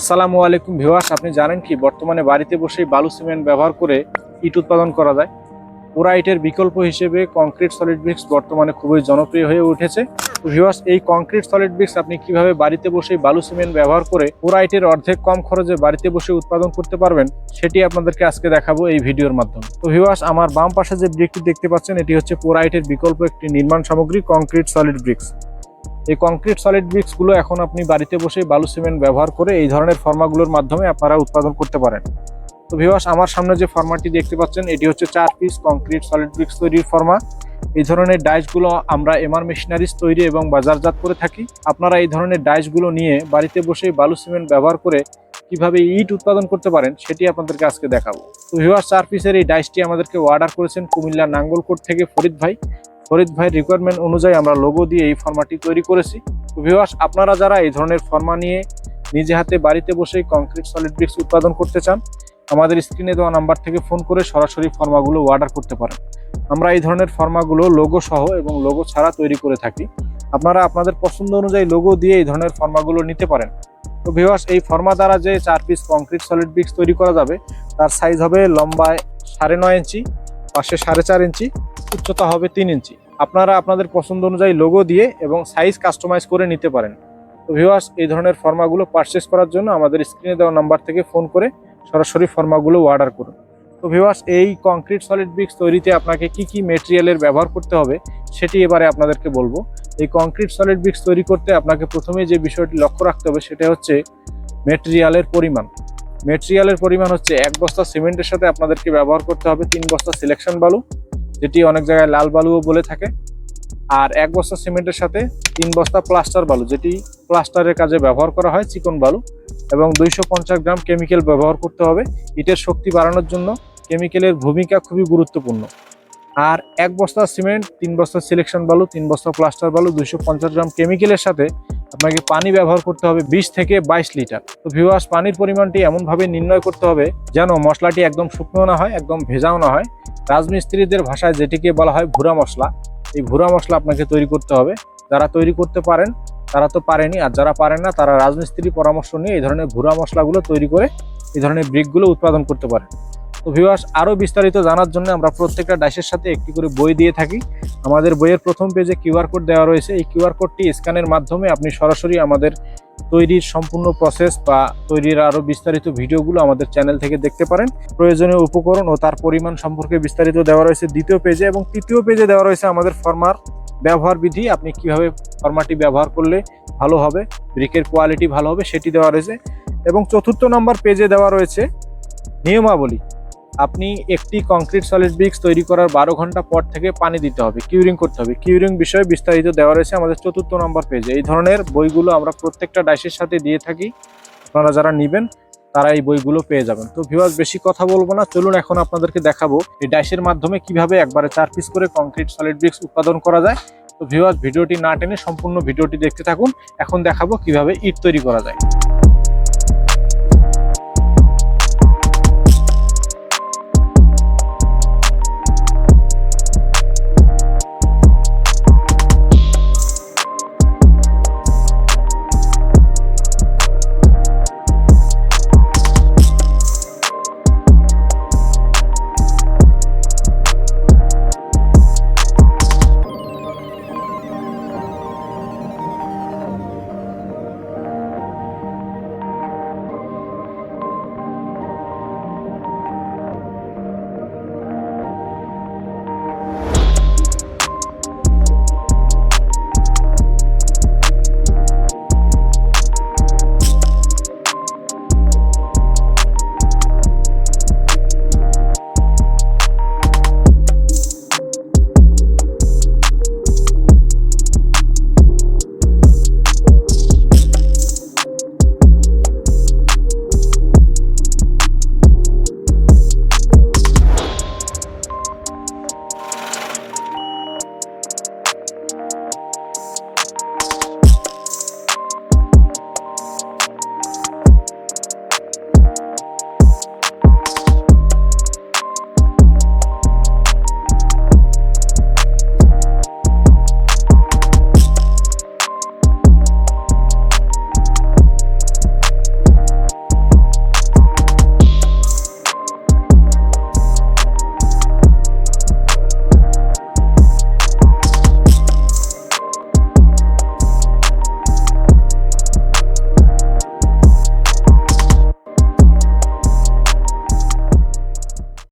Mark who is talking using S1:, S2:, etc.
S1: আসসালামু আলাইকুম ভিউয়ার্স, আপনি জানেন কি বর্তমানে বাড়িতে বসেই বালু সিমেন্ট ব্যবহার করে ইট উৎপাদন করা যায়। পোড়া ইটের বিকল্প হিসেবে কংক্রিট সলিড ব্রিক্স বর্তমানে খুবই জনপ্রিয় হয়ে উঠেছে। তো ভিউয়ার্স, এই কংক্রিট সলিড ব্রিক্স আপনি কীভাবে বাড়িতে বসেই বালু সিমেন্ট ব্যবহার করে পোড়া ইটের অর্ধেক কম খরচে বাড়িতে বসে উৎপাদন করতে পারবেন, সেটি আপনাদেরকে আজকে দেখাবো এই ভিডিওর মাধ্যমে। তো ভিউয়ার্স, আমার বাম পাশে যে ব্রিকটি দেখতে পাচ্ছেন, এটি হচ্ছে পোড়া ইটের বিকল্প একটি নির্মাণ সামগ্রী কংক্রিট সলিড ব্রিক্স এই কংক্রিট সলিড ব্রিক্সগুলো এখন আপনি বাড়িতে বসে বালু সিমেন্ট ব্যবহার করে এই ধরনের ফর্মাগুলোর মাধ্যমে আপনারা উৎপাদন করতে পারেন। তো ভিওয়াস আমার সামনে যে ফর্মাটি দেখতে পাচ্ছেন, এটি হচ্ছে চার পিস কংক্রিট সলিড ব্রিক্স তৈরির ফর্মা। এই ধরনের ডাইসগুলো আমরা এমআর মেশিনারিজ তৈরি এবং বাজারজাত করে থাকি। আপনারা এই ধরনের ডাইসগুলো নিয়ে বাড়িতে বসে বালু সিমেন্ট ব্যবহার করে কীভাবে ইট উৎপাদন করতে পারেন, সেটি আপনাদেরকে আজকে দেখাবো। তো ভিওয়াস চার পিসের এই ডাইসটি আমাদেরকে অর্ডার করেছেন কুমিল্লা নাঙ্গলকোট থেকে ফরিদ ভাই। ফরিদ ভাইয়ের রিকোয়ারমেন্ট অনুযায়ী আমরা লোগো দিয়ে এই ফর্মাটি তৈরি করেছি। তো আপনারা যারা এই ধরনের ফর্মা নিয়ে নিজে হাতে বাড়িতে বসেই কংক্রিট সলিড ব্রিক্স উৎপাদন করতে চান, আমাদের স্ক্রিনে দেওয়া নাম্বার থেকে ফোন করে সরাসরি ফর্মাগুলো অর্ডার করতে পারেন। আমরা এই ধরনের ফর্মাগুলো লোগো সহ এবং লোগো ছাড়া তৈরি করে থাকি। আপনারা আপনাদের পছন্দ অনুযায়ী লোগো দিয়ে এই ধরনের ফর্মাগুলো নিতে পারেন। তো ভিউয়ার্স এই ফর্মা দ্বারা যে চার পিস কংক্রিট সলিড ব্রিক্স তৈরি করা যাবে, তার সাইজ হবে লম্বায় সাড়ে নয় ইঞ্চি, পাশে সাড়ে চার ইঞ্চি, উচ্চতা হবে তিন ইঞ্চি। আপনারা আপনাদের পছন্দ অনুযায়ী লোগো দিয়ে এবং সাইজ কাস্টমাইজ করে নিতে পারেন। তো ভিউয়ার্স এই ধরনের ফর্মাগুলো পারচেস করার জন্য আমাদের স্ক্রিনে দেওয়া নাম্বার থেকে ফোন করে সরাসরি ফর্মাগুলো অর্ডার করুন। তো ভিউয়ার্স এই কংক্রিট সলিড ব্রিক্স তৈরিতে আপনাকে কি কি মেটেরিয়ালের ব্যবহার করতে হবে সেটি এবারে আপনাদেরকে বলব। এই কংক্রিট সলিড ব্রিক্স তৈরি করতে আপনাকে প্রথমে যে বিষয়টি লক্ষ্য রাখতে হবে সেটা হচ্ছে মেটেরিয়ালের পরিমাণ। মেটেরিয়ালের পরিমাণ হচ্ছে এক বস্তা সিমেন্টের সাথে আপনাদেরকে ব্যবহার করতে হবে তিন বস্তা সিলেকশন বালু। যেটি অনেক জায়গায় লাল বালুও বলে থাকে। আর এক বস্তা সিমেন্টের সাথে তিন বস্তা প্লাস্টার বালু, যেটি প্লাস্টারের কাজে ব্যবহার করা হয়, চিকন বালু। এবং দুইশো পঞ্চাশ গ্রাম কেমিক্যাল ব্যবহার করতে হবে। ইটের শক্তি বাড়ানোর জন্য কেমিক্যালের ভূমিকা খুবই গুরুত্বপূর্ণ। আর এক বস্তা সিমেন্ট, তিন বস্তা সিলেকশন বালু, তিন বস্তা প্লাস্টার বালু, দুইশো পঞ্চাশ গ্রাম কেমিক্যালের সাথে আপনাকে পানি ব্যবহার করতে হবে বিশ থেকে বাইশ লিটার। তো ভিউয়ার্স পানির পরিমাণটি এমনভাবে নির্ণয় করতে হবে যেন মশলাটি একদম শুকনো না হয়, একদম ভেজাও না হয়। রাজমিস্ত্রিদের ভাষায় যেটিকে বলা হয় ভুরা মশলা, এই ভুরা মশলা আপনাকে তৈরি করতে হবে। যারা তৈরি করতে পারেন, তারা তো পারেনি, আর যারা পারেন না, তারা রাজমিস্ত্রির পরামর্শ নিয়ে এই ধরনের ভুরা মশলাগুলো তৈরি করে এই ধরনের ব্রিকগুলো উৎপাদন করতে পারেন। তো ভিউয়ার্স আরও বিস্তারিত জানার জন্য আমরা প্রত্যেকটা ডাইসের সাথে একটি করে বই দিয়ে থাকি। আমাদের বইয়ের প্রথম পেজে কিউআর কোড দেওয়া রয়েছে। এই কিউআর কোডটি স্ক্যানের মাধ্যমে আপনি সরাসরি আমাদের তৈরির সম্পূর্ণ প্রসেস বা তৈরির আরও বিস্তারিত ভিডিওগুলো আমাদের চ্যানেল থেকে দেখতে পারেন। প্রয়োজনীয় উপকরণ ও তার পরিমাণ সম্পর্কে বিস্তারিত দেওয়া রয়েছে দ্বিতীয় পেজে এবং তৃতীয় পেজে দেওয়া রয়েছে আমাদের ফর্মার ব্যবহার বিধি। আপনি কীভাবে ফর্মাটি ব্যবহার করলে ভালো হবে ব্রিকের কোয়ালিটি ভালো হবে সেটি দেওয়া রয়েছে। এবং চতুর্থ নম্বর পেজে দেওয়া রয়েছে নিয়মাবলী। আপনি একটি কংক্রিট সলিড ব্রিক্স তৈরি করার বারো ঘণ্টা পর থেকে পানি দিতে হবে কিউরিং করতে হবে। কিউরিং বিষয়ে বিস্তারিত দেওয়া রয়েছে আমাদের চতুর্থ নম্বর পেজে এই ধরনের বইগুলো আমরা প্রত্যেকটা ডাইসের সাথে দিয়ে থাকি। আপনারা যারা নেবেন, তারা এই বইগুলো পেয়ে যাবেন। তো ভিউয়ার্স বেশি কথা বলব না। চলুন এখন আপনাদেরকে দেখাবো এই ডাইসের মাধ্যমে কীভাবে একবারে চার পিস করে কংক্রিট সলিড ব্রিক্স উৎপাদন করা যায়। তো ভিউয়ার্স ভিডিওটি না টেনে সম্পূর্ণ ভিডিওটি দেখতে থাকুন। এখন দেখাবো কীভাবে ইট তৈরি করা যায়।